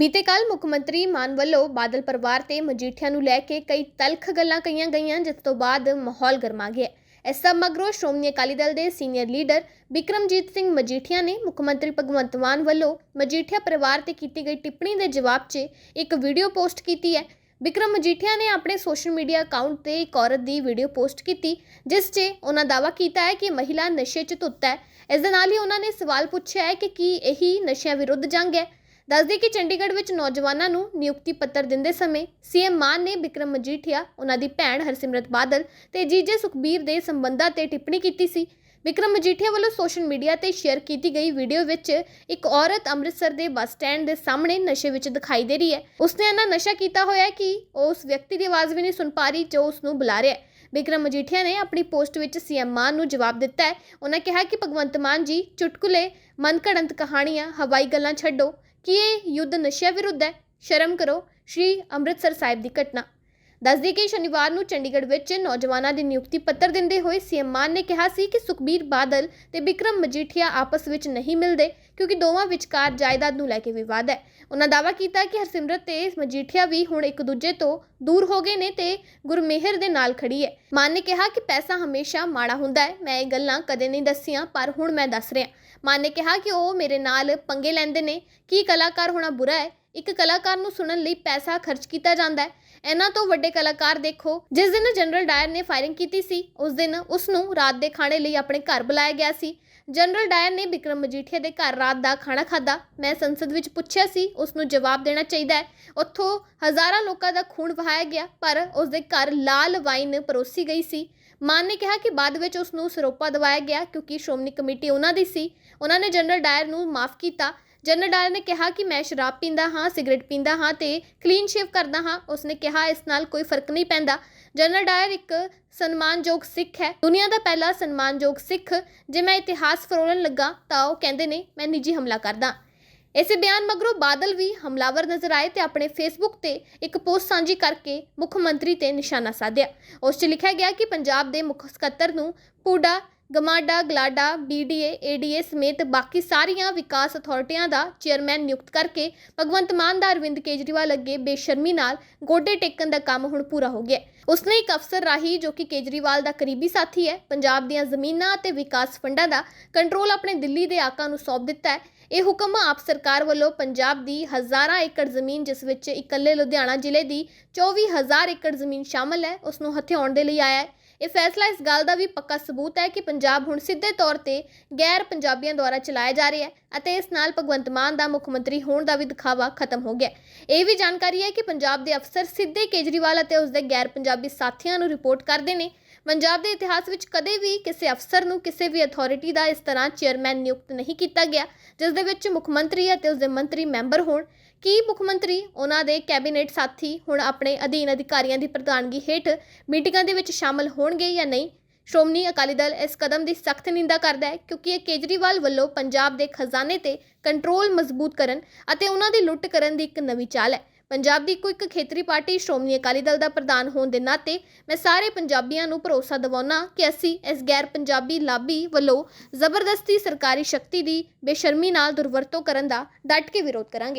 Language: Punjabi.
ਬੀਤੇ ਕੱਲ ਮੁੱਖ ਮੰਤਰੀ ਮਾਨ ਵੱਲੋਂ ਬਾਦਲ ਪਰਿਵਾਰ ਤੇ ਮਜੀਠੀਆ ਨੂੰ ਲੈ ਕੇ ਕਈ ਤਲਖ ਗੱਲਾਂ ਕਹੀਆਂ ਗਈਆਂ, ਜਿਸ ਤੋਂ ਬਾਅਦ ਮਾਹੌਲ ਗਰਮਾ ਗਿਆ। ਇਸ ਸਭ ਮਗਰੋਂ ਸ਼੍ਰੋਮਣੀ ਅਕਾਲੀ ਦਲ ਦੇ ਸੀਨੀਅਰ ਲੀਡਰ ਵਿਕਰਮਜੀਤ ਸਿੰਘ ਮਜੀਠੀਆ ਨੇ ਮੁੱਖ ਮੰਤਰੀ ਭਗਵੰਤ ਮਾਨ ਵੱਲੋਂ ਮਜੀਠੀਆ ਪਰਿਵਾਰ ਤੇ ਕੀਤੀ ਗਈ ਟਿੱਪਣੀ ਦੇ ਜਵਾਬ 'ਚ ਇੱਕ ਵੀਡੀਓ ਪੋਸਟ ਕੀਤੀ ਹੈ। ਵਿਕਰਮ ਮਜੀਠੀਆ ਨੇ ਆਪਣੇ ਸੋਸ਼ਲ ਮੀਡੀਆ ਅਕਾਊਂਟ ਤੇ ਇੱਕ ਔਰਤ ਦੀ ਵੀਡੀਓ ਪੋਸਟ ਕੀਤੀ, ਜਿਸ 'ਚ ਉਹਨਾਂ ਦਾਅਵਾ ਕੀਤਾ ਹੈ ਕਿ ਮਹਿਲਾ ਨਸ਼ੇ 'ਚ ਧੁੱਤ ਹੈ। ਇਸ ਦੇ ਨਾਲ ਹੀ ਉਹਨਾਂ ਨੇ ਸਵਾਲ ਪੁੱਛਿਆ ਹੈ ਕਿ ਕੀ ਇਹੀ ਨਸ਼ਿਆਂ ਵਿਰੁੱਧ ਜੰਗ ਹੈ? ਦੱਸਦੇ ਕਿ ਚੰਡੀਗੜ੍ਹ ਵਿੱਚ ਨੌਜਵਾਨਾਂ ਨੂੰ ਨਿਯੁਕਤੀ ਪੱਤਰ ਦਿੰਦੇ ਸਮੇਂ ਸੀਐਮ ਮਾਨ ਨੇ ਵਿਕਰਮ ਮਜੀਠੀਆ, ਉਹਨਾਂ ਦੀ ਭੈਣ ਹਰਸਿਮਰਤ ਬਾਦਲ ਤੇ ਜੀਜੇ ਸੁਖਬੀਰ ਦੇ ਸੰਬੰਧਾਂ ਤੇ ਟਿੱਪਣੀ ਕੀਤੀ ਸੀ। ਵਿਕਰਮ ਮਜੀਠੀਆ ਵੱਲੋਂ ਸੋਸ਼ਲ ਮੀਡੀਆ ਤੇ ਸ਼ੇਅਰ ਕੀਤੀ ਗਈ ਵੀਡੀਓ ਵਿੱਚ ਇੱਕ ਔਰਤ ਅੰਮ੍ਰਿਤਸਰ ਦੇ ਬੱਸ ਸਟੈਂਡ ਦੇ ਸਾਹਮਣੇ ਨਸ਼ੇ ਵਿੱਚ ਦਿਖਾਈ ਦੇ ਰਹੀ ਹੈ। ਉਸਨੇ ਇੰਨਾ ਨਸ਼ਾ ਕੀਤਾ ਹੋਇਆ ਹੈ ਕਿ ਉਹ ਉਸ ਵਿਅਕਤੀ ਦੀ ਆਵਾਜ਼ ਵੀ ਨਹੀਂ ਸੁਣ ਪਾ ਰਹੀ ਜੋ ਉਸ ਨੂੰ ਬੁਲਾ ਰਿਹਾ ਹੈ। ਵਿਕਰਮ ਮਜੀਠੀਆ ਨੇ ਆਪਣੀ ਪੋਸਟ ਵਿੱਚ ਸੀਐਮ ਮਾਨ ਨੂੰ ਜਵਾਬ ਦਿੱਤਾ ਹੈ। ਉਹਨਾਂ ਕਿਹਾ ਕਿ ਭਗਵੰਤ ਮਾਨ ਜੀ, ਚੁਟਕੁਲੇ ਮਨਘੜੰਤ ਕਹਾਣੀਆਂ, ਹਵਾਈ ਗੱਲਾਂ ਛੱਡੋ। ਕਿ ਇਹ ਯੁੱਧ ਨਸ਼ਿਆਂ ਵਿਰੁੱਧ ਹੈ? ਸ਼ਰਮ ਕਰੋ ਸ਼੍ਰੀ ਅੰਮ੍ਰਿਤਸਰ ਸਾਹਿਬ ਦੀ ਘਟਨਾ। ਦੱਸਦੀ ਕਿ ਸ਼ਨੀਵਾਰ ਨੂੰ ਚੰਡੀਗੜ੍ਹ ਵਿੱਚ ਨੌਜਵਾਨਾਂ ਦੀ ਨਿਯੁਕਤੀ ਪੱਤਰ ਦਿੰਦੇ ਹੋਏ ਸੀਐਮ ਮਾਨ ਨੇ ਕਿਹਾ ਸੀ ਕਿ ਸੁਖਬੀਰ ਬਾਦਲ ਤੇ ਵਿਕਰਮ ਮਜੀਠੀਆ ਆਪਸ ਵਿੱਚ ਨਹੀਂ ਮਿਲਦੇ ਕਿਉਂਕਿ ਦੋਵਾਂ ਵਿਚਕਾਰ ਜਾਇਦਾਦ ਨੂੰ ਲੈ ਕੇ ਵਿਵਾਦ ਹੈ। ਉਹਨਾਂ ਦਾਅਵਾ ਕੀਤਾ ਕਿ ਹਰਸਿਮਰਤ ਤੇ ਮਜੀਠੀਆ ਵੀ ਹੁਣ ਇੱਕ ਦੂਜੇ ਤੋਂ ਦੂਰ ਹੋ ਗਏ ਨੇ ਤੇ ਗੁਰਮੇਹਰ ਦੇ ਨਾਲ ਖੜੀ ਹੈ। ਮਾਨ ਨੇ ਕਿਹਾ ਕਿ ਪੈਸਾ ਹਮੇਸ਼ਾ ਮਾੜਾ ਹੁੰਦਾ ਹੈ। ਮੈਂ ਇਹ ਗੱਲਾਂ ਕਦੇ ਨਹੀਂ ਦੱਸੀਆਂ, ਪਰ ਹੁਣ ਮੈਂ ਦੱਸ ਰਿਹਾ। ਮਾਨ ਨੇ ਕਿਹਾ ਕਿ ਉਹ ਮੇਰੇ ਨਾਲ ਪੰਗੇ ਲੈਂਦੇ ਨੇ। ਕੀ ਕਲਾਕਾਰ ਹੋਣਾ ਬੁਰਾ ਹੈ? ਇੱਕ ਕਲਾਕਾਰ ਨੂੰ ਸੁਣਨ ਲਈ ਪੈਸਾ ਖਰਚ ਕੀਤਾ ਜਾਂਦਾ ਹੈ। ਇਹਨਾਂ ਤੋਂ ਵੱਡੇ ਕਲਾਕਾਰ ਦੇਖੋ, ਜਿਸ ਦਿਨ ਜਨਰਲ ਡਾਇਰ ਨੇ ਫਾਇਰਿੰਗ ਕੀਤੀ ਸੀ, ਉਸ ਦਿਨ ਉਸ ਨੂੰ ਰਾਤ ਦੇ ਖਾਣੇ ਲਈ ਆਪਣੇ ਘਰ ਬੁਲਾਇਆ ਗਿਆ ਸੀ। ਜਨਰਲ ਡਾਇਰ ਨੇ ਵਿਕਰਮ ਮਜੀਠੀਆ ਦੇ ਘਰ ਰਾਤ ਦਾ ਖਾਣਾ ਖਾਦਾ ਮੈਂ ਸੰਸਦ ਵਿੱਚ ਪੁੱਛਿਆ ਸੀ, ਉਸ ਨੂੰ ਜਵਾਬ ਦੇਣਾ ਚਾਹੀਦਾ ਹੈ। ਉੱਥੋਂ ਹਜ਼ਾਰਾਂ ਲੋਕਾਂ ਦਾ ਖੂਨ ਵਹਾਇਆ ਗਿਆ, ਪਰ ਉਸ ਦੇ ਘਰ ਲਾਲ ਵਾਈਨ ਪਰੋਸੀ ਗਈ ਸੀ। ਮਾਨ ਨੇ ਕਿਹਾ ਕਿ ਬਾਅਦ ਵਿੱਚ ਉਸ ਨੂੰ ਸਰੋਪਾ ਦਵਾਇਆ ਗਿਆ, ਕਿਉਂਕਿ ਸ਼੍ਰੋਮਣੀ ਕਮੇਟੀ ਉਹਨਾਂ ਦੀ ਸੀ। ਉਹਨਾਂ ਨੇ ਜਨਰਲ ਡਾਇਰ ਨੂੰ ਮਾਫ ਕੀਤਾ। ਜਨਰਲ ਡਾਇਰ ਨੇ ਕਿਹਾ ਕਿ ਮੈਂ ਸ਼ਰਾਬ ਪੀਂਦਾ ਹਾਂ ਸਿਗਰਟ ਪੀਂਦਾ ਹਾਂ ਤੇ ਕਲੀਨ ਸ਼ੇਵ ਕਰਦਾ ਹਾਂ। ਉਸਨੇ ਕਿਹਾ, ਇਸ ਨਾਲ ਕੋਈ ਫ਼ਰਕ ਨਹੀਂ ਪੈਂਦਾ। ਜਨਰਲ ਡਾਇਰ ਇੱਕ ਸਨਮਾਨਯੋਗ ਸਿੱਖ ਹੈ। ਦੁਨੀਆ ਦਾ ਪਹਿਲਾ ਸਨਮਾਨਯੋਗ ਸਿੱਖ। ਜੇ ਮੈਂ ਇਤਿਹਾਸ ਫਰੋਲਣ ਲੱਗਾ ਤਾਂ ਉਹ ਕਹਿੰਦੇ ਨੇ, ਮੈਂ ਨਿੱਜੀ ਹਮਲਾ ਕਰਦਾ। ਇਸੇ ਬਿਆਨ ਮਗਰੋਂ ਬਾਦਲ ਵੀ ਹਮਲਾਵਰ ਨਜ਼ਰ ਆਏ ਤੇ ਆਪਣੇ ਫੇਸਬੁੱਕ ਤੇ ਇੱਕ ਪੋਸਟ ਸਾਂਝੀ ਕਰਕੇ ਮੁੱਖ ਮੰਤਰੀ ਤੇ ਨਿਸ਼ਾਨਾ ਸਾਧਿਆ। ਉਸ 'ਚ ਲਿਖਿਆ ਗਿਆ ਕਿ ਪੰਜਾਬ ਦੇ ਮੁੱਖ ਸਕੱਤਰ ਨੂੰ ਪੂਡਾ ਗਮਾਡਾ, ਗਲਾਡਾ ਬੀਡੀਏ ਏਡੀਏ ਸਮੇਤ ਬਾਕੀ ਸਾਰੀਆਂ ਵਿਕਾਸ ਅਥਾਰਟੀਆਂ ਦਾ ਚੇਅਰਮੈਨ ਨਿਯੁਕਤ ਕਰਕੇ ਭਗਵੰਤ ਮਾਨ ਦਾ ਅਰਵਿੰਦ ਕੇਜਰੀਵਾਲ ਅੱਗੇ ਬੇਸ਼ਰਮੀ ਨਾਲ ਗੋਡੇ ਟੇਕਣ ਦਾ ਕੰਮ ਹੁਣ ਪੂਰਾ ਹੋ ਗਿਆ ਉਸਨੇ ਇੱਕ ਅਫਸਰ ਰਾਹੀਂ ਜੋ ਕਿ ਕੇਜਰੀਵਾਲ ਦਾ ਕਰੀਬੀ ਸਾਥੀ ਹੈ, ਪੰਜਾਬ ਦੀਆਂ ਜ਼ਮੀਨਾਂ ਅਤੇ ਵਿਕਾਸ ਫੰਡਾਂ ਦਾ ਕੰਟਰੋਲ ਆਪਣੇ ਦਿੱਲੀ ਦੇ ਆਕਾ ਨੂੰ ਸੌਂਪ ਦਿੱਤਾ ਹੈ। ਇਹ ਹੁਕਮ ਆਪ ਸਰਕਾਰ ਵੱਲੋਂ ਪੰਜਾਬ ਦੀ ਹਜ਼ਾਰਾਂ ਏਕੜ ਜ਼ਮੀਨ, ਜਿਸ ਵਿੱਚ ਇਕੱਲੇ ਲੁਧਿਆਣਾ ਜ਼ਿਲ੍ਹੇ ਦੀ 24000 ਏਕੜ ਜ਼ਮੀਨ ਸ਼ਾਮਲ ਹੈ, ਉਸ ਨੂੰ ਹਥਿਆਉਣ ਦੇ ਲਈ ਆਇਆ ਹੈ। ਇਹ ਫੈਸਲਾ ਇਸ ਗੱਲ ਦਾ ਵੀ ਪੱਕਾ ਸਬੂਤ ਹੈ ਕਿ ਪੰਜਾਬ ਹੁਣ ਸਿੱਧੇ ਤੌਰ ਤੇ ਗੈਰ ਪੰਜਾਬੀਆਂ ਦੁਆਰਾ ਚਲਾਇਆ ਜਾ ਰਿਹਾ ਹੈ ਅਤੇ ਇਸ ਨਾਲ ਭਗਵੰਤ ਮਾਨ ਦਾ ਮੁੱਖ ਮੰਤਰੀ ਹੋਣ ਦਾ ਵੀ ਦਿਖਾਵਾ ਖਤਮ ਹੋ ਗਿਆ ਇਹ ਵੀ ਜਾਣਕਾਰੀ ਹੈ ਕਿ ਪੰਜਾਬ ਦੇ ਅਫਸਰ ਸਿੱਧੇ ਕੇਜਰੀਵਾਲ ਅਤੇ ਉਸ ਦੇ ਗੈਰ ਪੰਜਾਬੀ ਸਾਥੀਆਂ ਨੂੰ ਰਿਪੋਰਟ ਕਰਦੇ ਨੇ। ਪੰਜਾਬ ਦੇ ਇਤਿਹਾਸ ਵਿੱਚ ਕਦੇ ਵੀ ਕਿਸੇ ਅਫਸਰ ਨੂੰ ਕਿਸੇ ਵੀ ਅਥਾਰਟੀ ਦਾ ਇਸ ਤਰ੍ਹਾਂ ਚੇਅਰਮੈਨ ਨਿਯੁਕਤ ਨਹੀਂ ਕੀਤਾ ਗਿਆ, ਜਿਸ ਦੇ ਵਿੱਚ ਮੁੱਖ ਮੰਤਰੀ ਅਤੇ ਉਸ ਦੇ ਮੰਤਰੀ ਮੈਂਬਰ ਹੋਣ। ਕੀ ਮੁੱਖ ਮੰਤਰੀ, ਉਹਨਾਂ ਦੇ ਕੈਬਨਿਟ ਸਾਥੀ ਹੁਣ ਆਪਣੇ ਅਧੀਨ ਅਧਿਕਾਰੀਆਂ ਦੀ ਪ੍ਰਧਾਨਗੀ ਹੇਠ ਮੀਟਿੰਗਾਂ ਦੇ ਵਿੱਚ ਸ਼ਾਮਲ ਹੋਣਗੇ ਜਾਂ ਨਹੀਂ? ਸ਼੍ਰੋਮਣੀ ਅਕਾਲੀ ਦਲ ਇਸ ਕਦਮ ਦੀ ਸਖਤ ਨਿੰਦਾ ਕਰਦਾ ਹੈ ਕਿਉਂਕਿ ਇਹ ਕੇਜਰੀਵਾਲ ਵੱਲੋਂ ਪੰਜਾਬ ਦੇ ਖਜ਼ਾਨੇ ਤੇ ਕੰਟਰੋਲ ਮਜ਼ਬੂਤ ਕਰਨ ਅਤੇ ਉਹਨਾਂ ਦੀ ਲੁੱਟ ਕਰਨ ਦੀ ਇੱਕ ਨਵੀਂ ਚਾਲ ਹੈ। ਪੰਜਾਬ ਦੀ ਕੋਈ ਇੱਕ ਖੇਤਰੀ ਪਾਰਟੀ ਸ਼੍ਰੋਮਣੀ ਅਕਾਲੀ ਦਲ ਦਾ ਪ੍ਰਧਾਨ ਹੋਣ ਦੇ ਨਾਤੇ ਮੈਂ ਸਾਰੇ ਪੰਜਾਬੀਆਂ ਨੂੰ ਭਰੋਸਾ ਦਿਵਾਉਣਾ ਕਿ ਅਸੀਂ ਇਸ ਗੈਰ ਪੰਜਾਬੀ ਲਾਬੀ ਵੱਲੋਂ ਜ਼ਬਰਦਸਤੀ ਸਰਕਾਰੀ ਸ਼ਕਤੀ ਦੀ ਬੇਸ਼ਰਮੀ ਨਾਲ ਦੁਰਵਰਤੋਂ ਕਰਨ ਦਾ ਡਟ ਕੇ ਵਿਰੋਧ ਕਰਾਂਗੇ।